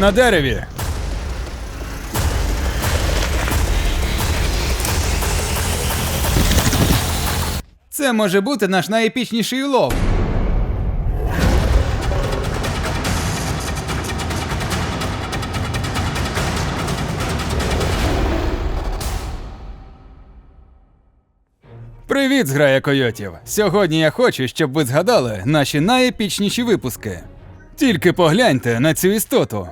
на дереві. Це може бути наш найепічніший улов. Привіт, зграя койотів! Сьогодні я хочу, щоб ви згадали наші найепічніші випуски. Тільки погляньте на цю істоту.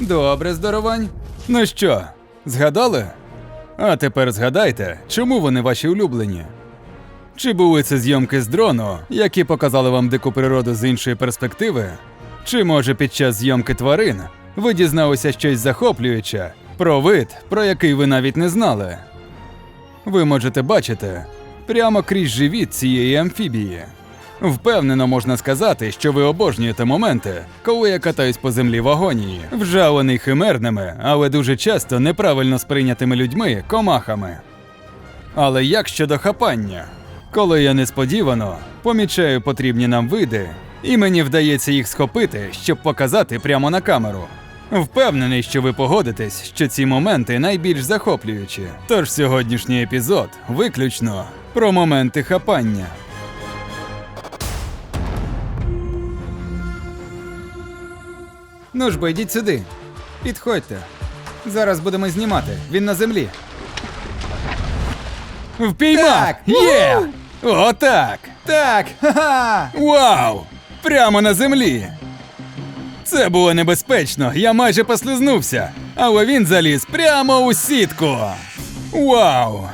Добре, здоровань. Ну що, згадали? А тепер згадайте, чому вони ваші улюблені. Чи були це зйомки з дрону, які показали вам дику природу з іншої перспективи? Чи може під час зйомки тварин ви дізналися щось захоплююче про вид, про який ви навіть не знали? Ви можете бачити прямо крізь живіт цієї амфібії. Впевнено можна сказати, що ви обожнюєте моменти, коли я катаюсь по землі в агонії, вжалений химерними, але дуже часто неправильно сприйнятими людьми комахами. Але як щодо хапання? Коли я несподівано помічаю потрібні нам види, і мені вдається їх схопити, щоб показати прямо на камеру. Впевнений, що ви погодитесь, що ці моменти найбільш захоплюючі. Тож сьогоднішній епізод виключно про моменти хапання. Ну ж бо йдіть сюди. Підходьте. Зараз будемо знімати. Він на землі. Впіймав! Є! Отак! Так, ха-ха! Вау! Прямо на землі. Це було небезпечно, я майже послизнувся, але він заліз прямо у сітку. Вау!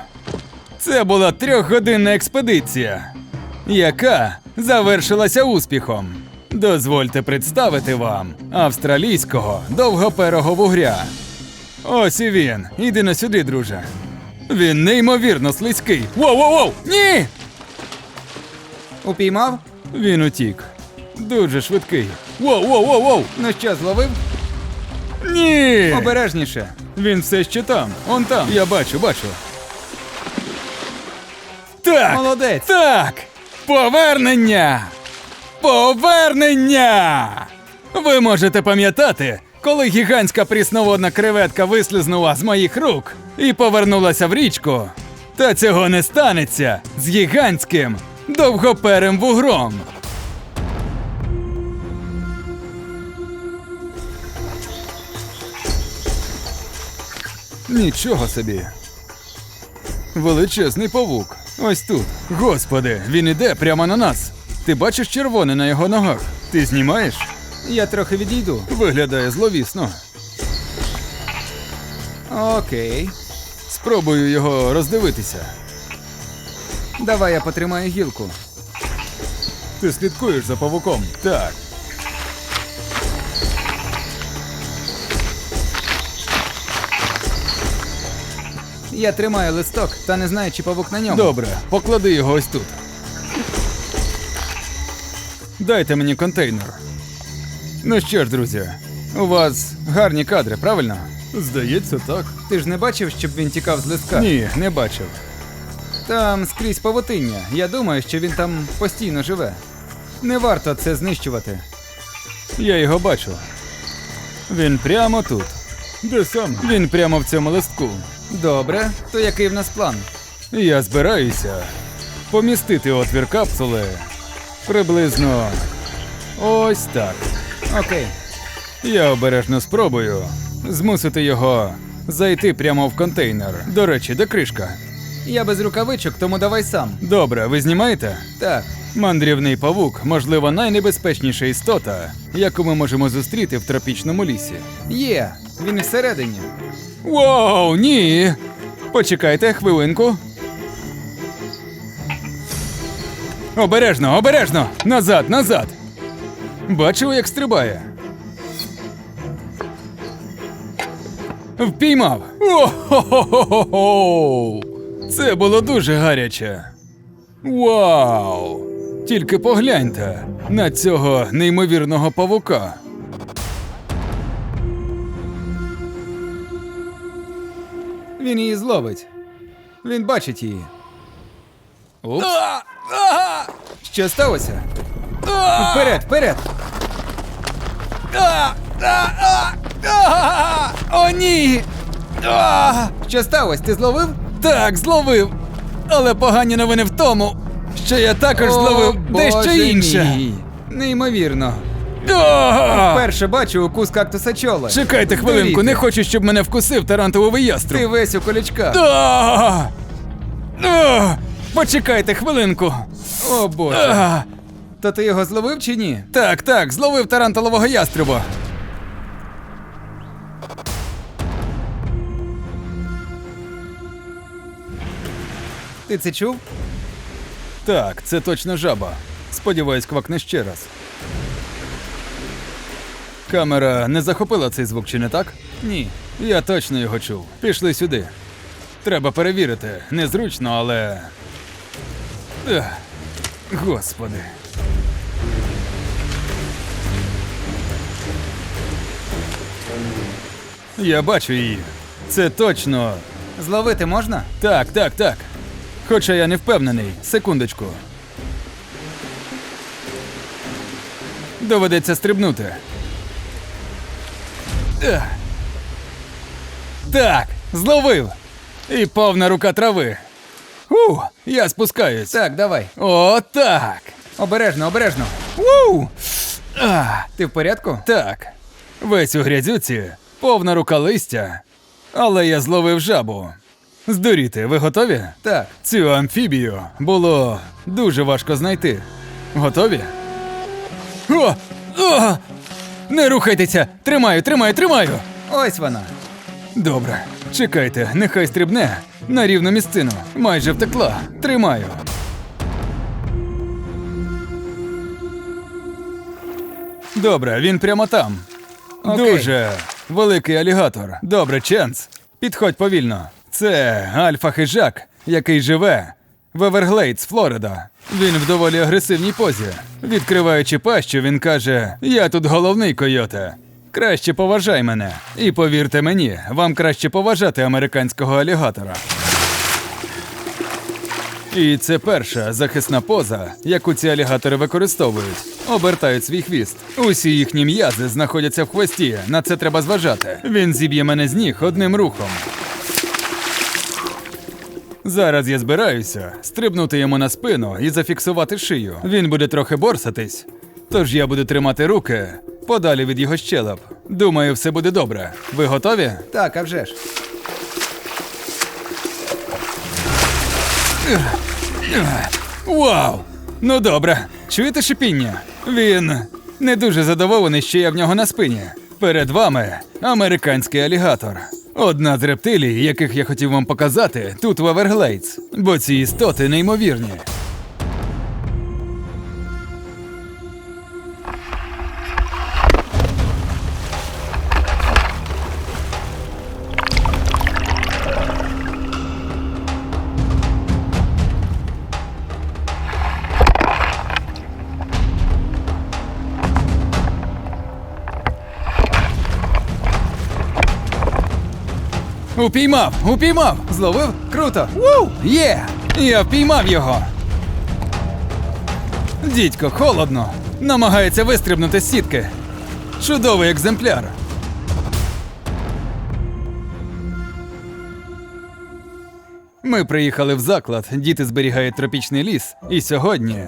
Це була трьохгодинна експедиція, яка завершилася успіхом. Дозвольте представити вам австралійського довгоперого вугря. Ось і він. Іди на сюди, друже. Він неймовірно слизький. Воу-воу-воу! Ні! Упіймав? Він утік. Дуже швидкий. Воу, воу, воу, воу! Ну що, зловив? Ні! Обережніше. Він все ще там. Он там. Я бачу, бачу. Так! Молодець. Так! Повернення! Повернення! Ви можете пам'ятати, коли гігантська прісноводна креветка вислизнула з моїх рук і повернулася в річку. Та цього не станеться з гігантським довгоперим вугром. Нічого собі. Величезний павук. Ось тут. Господи, він іде прямо на нас. Ти бачиш червоне на його ногах? Ти знімаєш? Я трохи відійду. Виглядає зловісно. Окей. Спробую його роздивитися. Давай я потримаю гілку. Ти слідкуєш за павуком? Так. Я тримаю листок та не знаю, чи павук на ньому. Добре, поклади його ось тут. Дайте мені контейнер. Ну що ж, друзі, у вас гарні кадри, правильно? Здається, так. Ти ж не бачив, щоб він тікав з листка? Ні, не бачив. Там скрізь павутиння. Я думаю, що він там постійно живе. Не варто це знищувати. Я його бачу. Він прямо тут. Де саме? Він прямо в цьому листку. Добре, то який в нас план? Я збираюся помістити отвір капсули приблизно ось так. Окей. Я обережно спробую змусити його зайти прямо в контейнер. До речі, де кришка? Я без рукавичок, тому давай сам. Добре, ви знімаєте? Так. Мандрівний павук, можливо, найнебезпечніша істота, яку ми можемо зустріти в тропічному лісі. Є. Він всередині. Вау, ні! Почекайте хвилинку. Обережно, обережно! Назад, назад! Бачили, як стрибає. Впіймав. О-хо-хо-хо-хо! Це було дуже гаряче. Вау! Тільки погляньте на цього неймовірного павука. Він її зловить. Він бачить її. Упс. Що сталося? Вперед, вперед! О, ні! Що сталося? Ти зловив? так, зловив. Але погані новини в тому, що я також зловив дещо інше. Неймовірно. А! Перше бачу укус кактуса чола. Чекайте хвилинку, не хочу, щоб мене вкусив тарантуловий яструб. Ти весь у колючках. Почекайте хвилинку. О боже. А! То ти його зловив чи ні? Так, так, зловив тарантулового яструба. Ти це чув? Так, це точно жаба. Сподіваюсь, квакне ще раз. Камера не захопила цей звук, чи не так? Ні. Я точно його чув. Пішли сюди. Треба перевірити. Незручно, але. Ех, Господи. Я бачу її. Це точно. Зловити можна? Так, так, так. Хоча я не впевнений. Секундочку. Доведеться стрибнути. Ех. Так, зловив. І повна рука трави. Я спускаюсь. Так, давай. О, так. Обережно, обережно. У! А, Ти в порядку? так. Весь у грязюці, повна рука листя. Але я зловив жабу. Здуріти, ви готові? Так. Цю амфібію було дуже важко знайти. Готові? О! О! Не рухайтеся! Тримаю, тримаю, тримаю! Ось вона. Добре, чекайте, нехай стрибне на рівну місцину. Майже втекла. Тримаю. Добре, він прямо там. Окей. Дуже великий алігатор. Добре, Ченс. Підходь повільно. Це альфа-хижак, який живе в Еверглейдс, Флорида. Він в доволі агресивній позі. Відкриваючи пащу, він каже: Я тут головний койоте. Краще поважай мене. І повірте мені, вам краще поважати американського алігатора. І це перша захисна поза, яку ці алігатори використовують. Обертають свій хвіст. Усі їхні м'язи знаходяться в хвості. На це треба зважати. Він зіб'є мене з ніг одним рухом. Зараз я збираюся стрибнути йому на спину і зафіксувати шию. Він буде трохи борсатись. Тож я буду тримати руки подалі від його щелеп. Думаю, все буде добре. Ви готові? Так, а вже ж. Вау! Ну добре, чуєте шипіння? Він не дуже задоволений, що я в нього на спині. Перед вами американський алігатор. Одна з рептилій, яких я хотів вам показати, тут в Еверглейдс, бо ці істоти неймовірні. Упіймав! Упіймав! Зловив? Круто! Ву! Є! Я впіймав його! Дідько, холодно! Намагається вистрибнути з сітки. Чудовий екземпляр. Ми приїхали в заклад, діти зберігають тропічний ліс, і сьогодні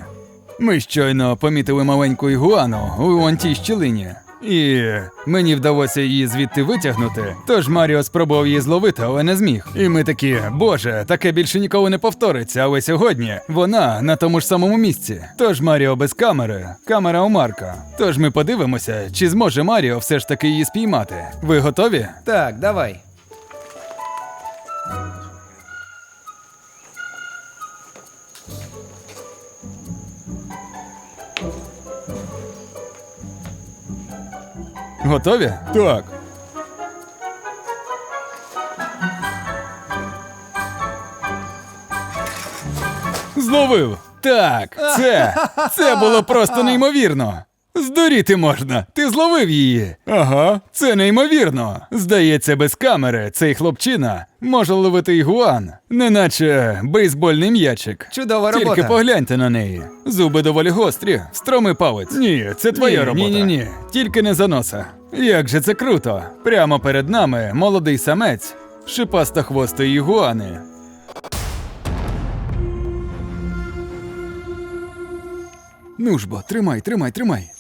ми щойно помітили маленьку ігуану у вон тій щілині. І мені вдалося її звідти витягнути. Тож Маріо спробував її зловити, але не зміг. І ми такі, боже, таке більше ніколи не повториться. Але сьогодні вона на тому ж самому місці. Тож Маріо без камери, камера у Марка. Тож ми подивимося, чи зможе Маріо все ж таки її спіймати. Ви готові? Так, давай. Готові? Так. Зловив. Так, це. Це було просто неймовірно. Здуріти можна. Ти зловив її. Ага, це неймовірно. Здається, без камери цей хлопчина може ловити ігуан, неначе бейсбольний м'ячик. Чудова Тільки погляньте на неї. Зуби доволі гострі, стромий палець. Ні, це твоя Ні, робота. ні, ні, ні. Тільки не за носа. Як же це круто! Прямо перед нами молодий самець, шипастохвостої ігуани. Ну ж бо, тримай, тримай, тримай.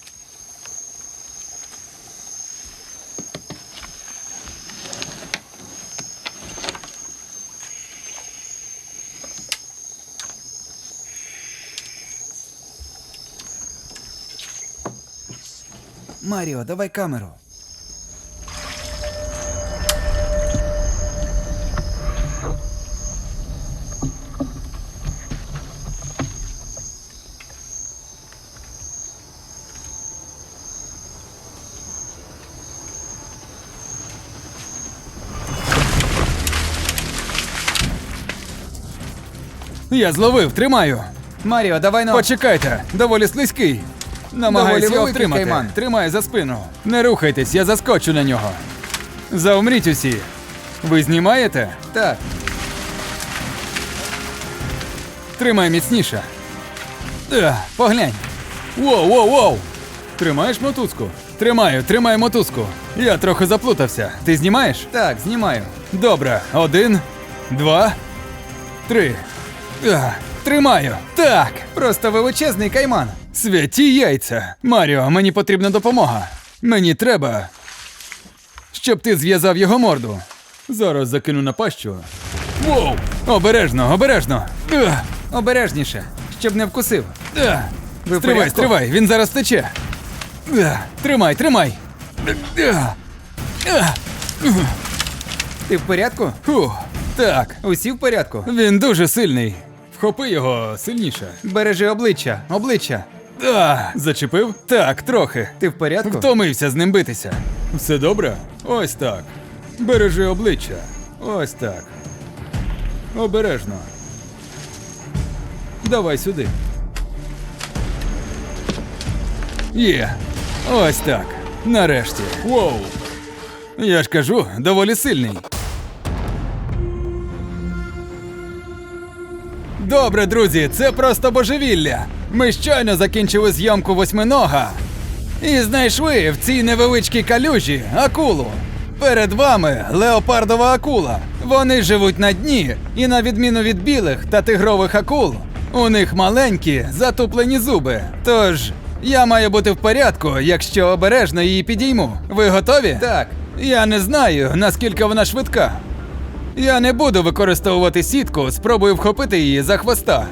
Маріо, давай камеру. Я зловив, тримаю. Маріо, давай на Почекайте, доволі слизький. Намагаюся Доволі його втримати. кайман. Тримаю за спину. Не рухайтесь, я заскочу на нього. Заумріть усі. Ви знімаєте? Так, Тримай міцніше. Е, поглянь. Воу, воу, воу. Тримаєш мотузку? Тримаю, тримаю мотузку. Я трохи заплутався. Ти знімаєш? так, знімаю. Добре. Один, два, три. Е, тримаю. Так. Просто величезний кайман. Святі яйця. Маріо, мені потрібна допомога. Мені треба. Щоб ти зв'язав його морду. Зараз закину на пащу. Воу! Обережно, обережно. Ех, Обережніше, щоб не вкусив. ех. Ви Стривай, порядку? стривай, він зараз тече. Ех, Тримай, тримай. Ех, ех. Ти в порядку? Фух, Так, Усі в порядку? він дуже сильний. Вхопи його сильніше. Бережи обличчя, обличчя. А, зачепив? Так, трохи. Ти в порядку? Втомився з ним битися. Все добре? Ось так. Бережи обличчя. Ось так. Обережно. Давай сюди. Є. Ось так. Нарешті. Воу. Я ж кажу, доволі сильний. Добре, друзі, це просто божевілля. Ми щойно закінчили зйомку восьминога. І знайшли в цій невеличкій калюжі акулу. Перед вами леопардова акула. Вони живуть на дні, і на відміну від білих та тигрових акул, у них маленькі затуплені зуби. Тож я маю бути в порядку, якщо обережно її підійму. Ви готові? Так. Я не знаю, наскільки вона швидка. Я не буду використовувати сітку, спробую вхопити її за хвоста.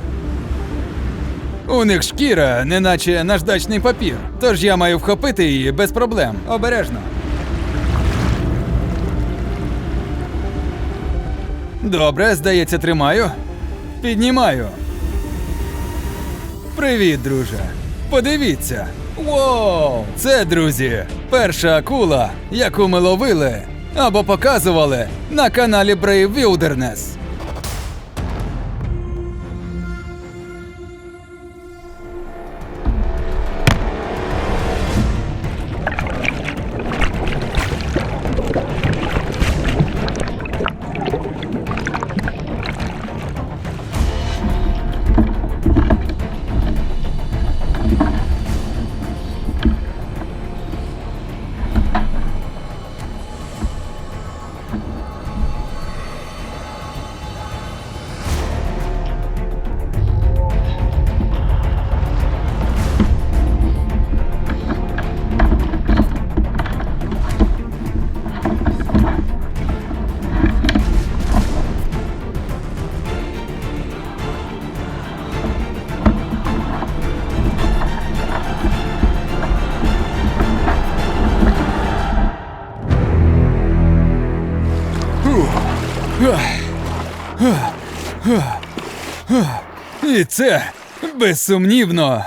У них шкіра, неначе наждачний папір, тож я маю вхопити її без проблем. Обережно. Добре, здається, тримаю. Піднімаю. Привіт, друже. Подивіться. Воу! Це, друзі, перша акула, яку ми ловили або показували на каналі Brave Wilderness. І це безсумнівно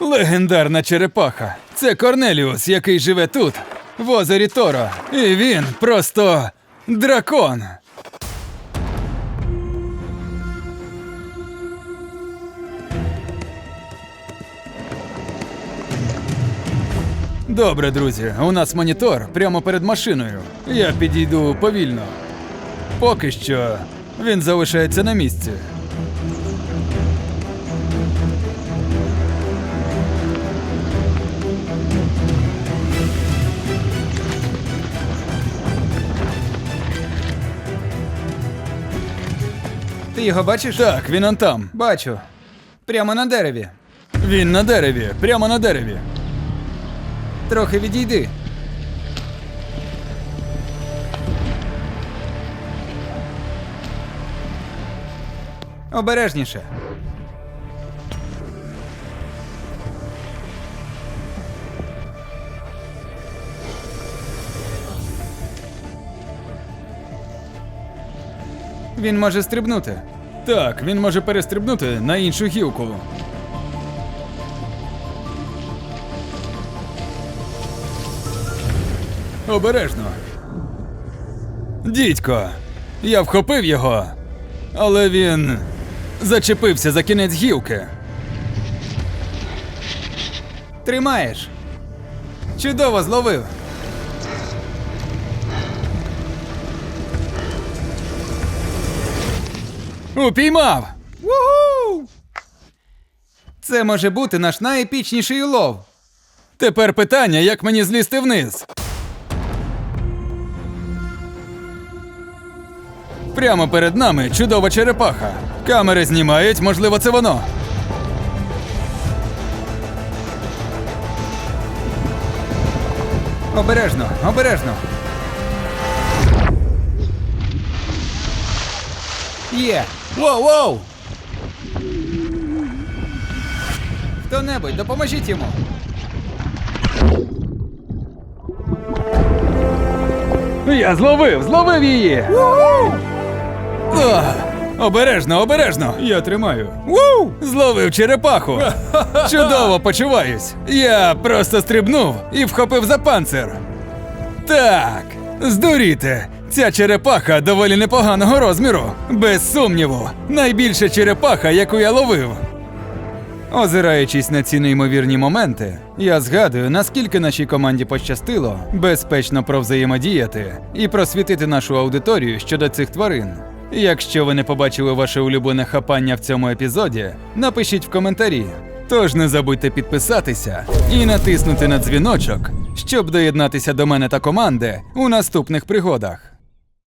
легендарна черепаха. Це Корнеліус, який живе тут, в озері Торо. І він просто дракон. Добре, друзі, у нас монітор прямо перед машиною. Я підійду повільно. Поки що він залишається на місці. Ти його бачиш? Так, він он там. Бачу. Прямо на дереві. Він на дереві, прямо на дереві. Трохи відійди. Обережніше. Він може стрибнути. Так, він може перестрибнути на іншу гілку. Обережно. Дідько, я вхопив його, але він зачепився за кінець гілки. Тримаєш. Чудово зловив. Упіймав! Ву! Це може бути наш найепічніший улов. Тепер питання, як мені злізти вниз. Прямо перед нами чудова черепаха. Камери знімають, можливо, це воно. Обережно, обережно. Є. Воу-воу! Хто-небудь, допоможіть йому. Я зловив, зловив її! Ах, обережно, обережно! Я тримаю. Ву! Зловив черепаху! Чудово почуваюсь! Я просто стрибнув і вхопив за панцир. Так, здуріте! Ця черепаха доволі непоганого розміру. Без сумніву, найбільша черепаха, яку я ловив. Озираючись на ці неймовірні моменти, я згадую, наскільки нашій команді пощастило безпечно провзаємодіяти і просвітити нашу аудиторію щодо цих тварин. Якщо ви не побачили ваше улюблене хапання в цьому епізоді, напишіть в коментарі. Тож не забудьте підписатися і натиснути на дзвіночок, щоб доєднатися до мене та команди у наступних пригодах.